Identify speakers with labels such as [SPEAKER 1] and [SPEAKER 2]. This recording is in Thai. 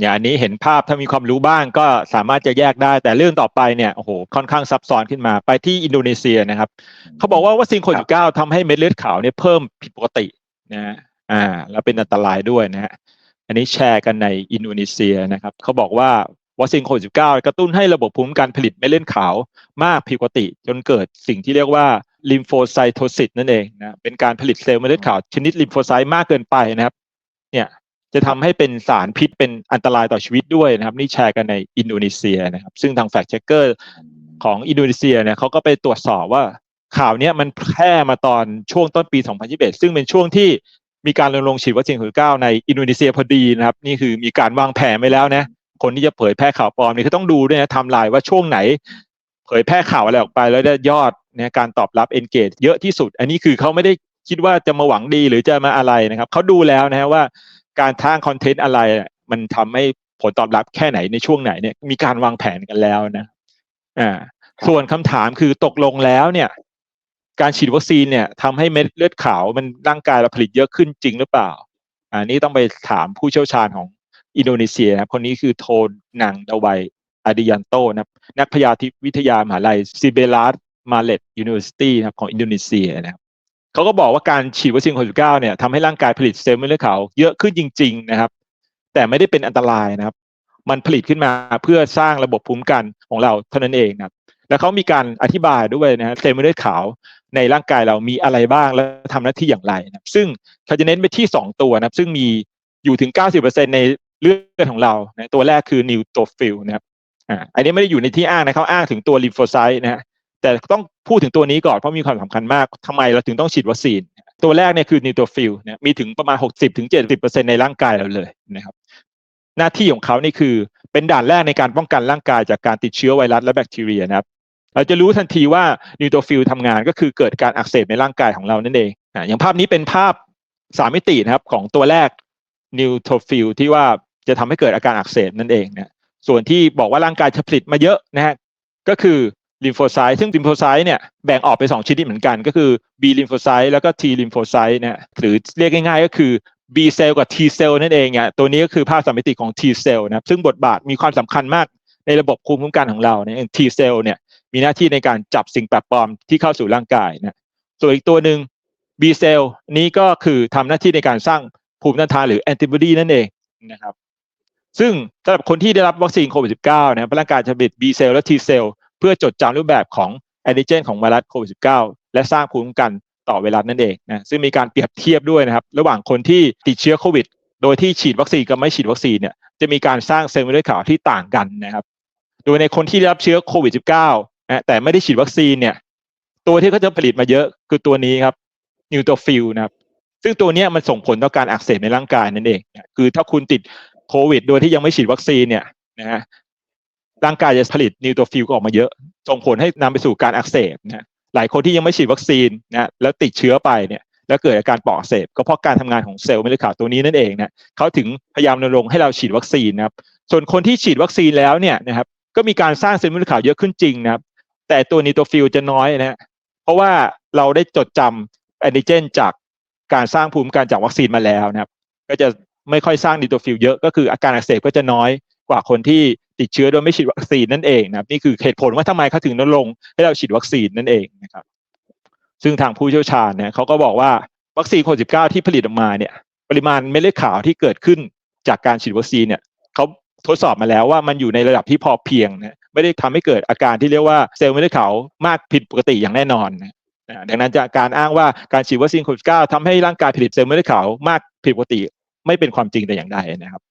[SPEAKER 1] อย่างนนี้เห็นภาพถ้ามีความรู้บ้างก็สามารถจะแยกได้ แต่เรื่องต่อไปเนี่ยโอ้โหค่อนข้างซับซ้อนขึ้นมาไปที่อินโดนีเซียนะครับเขาบอกว่าวัคซีนโควิดเก้าทำให้เม็ดเลือดขาวเนี่ยเพิ่มผิดปกตินะอ่าแล้วเป็นอันตรายด้วยนะฮะอันนี้แชร์กันในอินโดนีเซียนะครับเขาบอกว่าวัคซีนโควิดสิบเก้ากระตุ้นให้ระบบภูมิคุ้มกันผลิตเม็ดเลือดขาวมากผิดปกติ จนเกิดสิ่งที่เรียกว่าลิมโฟไซโทซิสนั่นเองนะเป็นการผลิตเซลล์เม็ดเลือดขาวชนิดลิมโฟไซต์มากเกินไปนะครับเนี่ย จะทำให้เป็นสารพิษเป็นอันตรายต่อชีวิตด้วยนะครับ นี่แชร์กันในอินโดนีเซียนะครับ ซึ่งทางแฟกเช็คเกอร์ของอินโดนีเซียเนี่ยเขาก็ไปตรวจสอบว่าข่าวเนี้ยมันแพร่มาตอนช่วงต้นปี 2021 ซึ่งเป็นช่วงที่มีการรณรงค์ฉีดวัคซีนโควิด9ในอินโดนีเซียพอดีนะครับ นี่คือมีการวางแผนไว้แล้วนะ คนที่จะเผยแพร่ข่าวปลอมนี่คือต้องดูด้วยนะทม์ไลน์ว่าช่วงไหน เผยแพร่ข่าวอะไรออกไปแล้วได้ยอดเนี่ยการตอบรับ engage เยอะที่สุด อันนี้คือเขาไม่ได้คิดว่าจะมาหวังดีหรือจะมาอะไรนะครับเขาดูแล้วนะฮะว่า การทางคอนเทนต์อะไร มันทำให้ผลตอบรับแค่ไหนในช่วงไหนเนี่ยมีการวางแผนกันแล้วนะอ่าส่วนคำถามคือตกลงแล้วเนี่ย การฉีดวัคซีนเนี่ยทำให้เม็ดเลือดขาวมันร่างกายเราผลิตเยอะขึ้นจริงหรือเปล่าอันนี้ต้องไปถามผู้เชี่ยวชาญของอินโดนีเซียนะคนนี้คือโทนังดาวัยอาดิยันโตนะครับนักพยาธิวิทยามหาลัยซิเบลัสมาเลตยูนิเวอร์ซิตี้นะครับของอินโดนีเซียนะครับ เขาก็บอกว่าการฉีดวัคซีนโควิด -19 เก้าเนี่ยทำให้ร่างกายผลิตเซลล์เม็ดเลือดขาวเยอะขึ้นจริง ๆ นะครับ แต่ไม่ได้เป็นอันตรายนะครับ มันผลิตขึ้นมาเพื่อสร้างระบบภูมิคุ้มกันของเราเท่านั้นเองนะครับ แล้วเขามีการอธิบายด้วยนะฮะเซลล์เม็ดเลือดขาวในร่างกายเรามีอะไรบ้างและทำหน้าที่อย่างไรนะครับซึ่งเขาจะเน้นไปที่ 2 ตัวนะครับ ซึ่งมีอยู่ถึง 90%ในเลือดของเรานะตัวแรกคือนิวโตฟิลนะครับอ่าอันนี้ไม่ได้อยู่ในที่อ้างนะเขาอ้างถึงตัวลิมโฟไซต์นะฮะ แต่ต้องพูดถึงตัวนี้ก่อนเพราะมีความสำคัญมากทำไมเราถึงต้องฉีดวัคซีน ตัวแรกเนี่ยคือนิวโตฟิลเนี่ยมีถึงประมาณ 60-70%ในร่างกายเราเลยนะครับหน้าที่ของเขานี่คือเป็นด่านแรกในการป้องกันร่างกายจากการติดเชื้อไวรัสและแบคทีเรียนะครับเราจะรู้ทันทีว่านิวโตฟิลทำงานก็คือเกิดการอักเสบในร่างกายของเรานั่นเองอ่าอย่างภาพนี้เป็นภาพสามมิตินะครับของตัวแรกนิวโตฟิลที่ว่าจะทำให้เกิดอาการอักเสบนั่นเองนะส่วนที่บอกว่าร่างกายจะผลิตมาเยอะนะฮะก็คือ ลิมโฟไซต์ซึ่งลิมโฟไซต์เนี่ยแบ่งออกเป็นสองชนิดเหมือนกัน ก็คือ B ลิมโฟไซต์แล้วก็ T ลิมโฟไซต์เนะหรือเรียกง่ายๆ ก็คือ B เซลล์กับ T เซลล์นั่นเองเนี่ยตัวนี้ก็คือภาพสามมิติของ T เซลล์นะครับซึ่งบทบาทมีความสำคัญมากในระบบภูมิคุ้มกันของเราเนี่ย T เซลล์เนี่ยมีหน้าที่ในการจับสิ่งแปลกปลอมที่เข้าสู่ร่างกายนะส่วนอีกตัวหนึ่ง B เซลล์นี้ก็คือทำหน้าที่ในการสร้างภูมิต้านทานหรือแอนติบอดีนั่นเองนะครับซึ่งสำหรับคนที่ได้รับวัคซีนโควิด -19 นะครับร่างกายจะผลิต B เซลล์และ T เซลล์ เพื่อจดจำรูปแบบของแอนติเจนของไวรัสโควิด -19 และสร้างภูมิคุ้มกันต่อไวรัสนั่นเองนะซึ่งมีการเปรียบเทียบด้วยนะครับ ระหว่างคนที่ติดเชื้อโควิด โดยที่ฉีดวัคซีนกับไม่ฉีดวัคซีนเนี่ยจะมีการสร้างเซลล์เม็ดเลือดขาวที่ต่างกันนะครับ โดยในคนที่ได้รับเชื้อโควิด -19 นะแต่ไม่ได้ฉีดวัคซีนเนี่ยตัวที่เขาจะผลิตมาเยอะคือตัวนี้ครับนิวโตฟิลนะครับซึ่งตัวนี้มันส่งผลต่อการอักเสบในร่างกายนั่นเอง คือถ้าคุณติดโควิด โดยที่ยังไม่ฉีดวัคซีนเนี่ยนะฮะ ร่างกายจะผลิตนิวโตฟิลก็ออกมาเยอะส่งผลให้นำไปสู่การอักเสบนะหลายคนที่ยังไม่ฉีดวัคซีนนะแล้วติดเชื้อไปเนี่ยแล้วเกิดอาการปอดอักเสบก็เพราะการทำงานของเซลล์เม็ดเลือดขาวตัวนี้นั่นเองนะเขาถึงพยายามรณรงค์ให้เราฉีดวัคซีนนะครับส่วนคนที่ฉีดวัคซีนแล้วเนี่ยนะครับก็มีการสร้างเซลล์เม็ดเลือดขาวเยอะขึ้นจริงนะครับแต่ตัวนิวโตฟิลจะน้อยนะเพราะว่าเราได้จดจำแอนติเจนจากการสร้างภูมิคุ้มกันจากวัคซีนมาแล้วนะครับก็จะไม่ค่อยสร้างนิวโตฟิลเยอะก็คืออาการอักเสบก็จะน้อย กว่าคนที่ติดเชื้อโดยไม่ฉีดวัคซีนนั่นเองนะครับนี่คือเหตุผลว่าทำไมเขาถึงรณรงให้เราฉีดวัคซีนนั่นเองนะครับ ซึ่งทางผู้เชี่ยวชาญเนี่ยเขาก็บอกว่าวัคซีนโควิด -19 ที่ผลิตออกมาเนี่ย ปริมาณเม็ดเลือดขาวที่เกิดขึ้นจากการฉีดวัคซีนเนี่ยเขาทดสอบมาแล้วว่ามันอยู่ในระดับที่พอเพียงนะไม่ได้ทำให้เกิดอาการที่เรียกว่าเซลล์เม็ดเลือดขาวมากผิดปกติอย่างแน่นอนนะดังนั้นจากการอ้างว่าการฉีดวัคซีนโควิด -19 ทำให้ร่างกายผลิตเซลล์เม็ดเลือดขาวมากผิดปกติ ไม่เป็นความจริงแต่อย่างใดนะครับ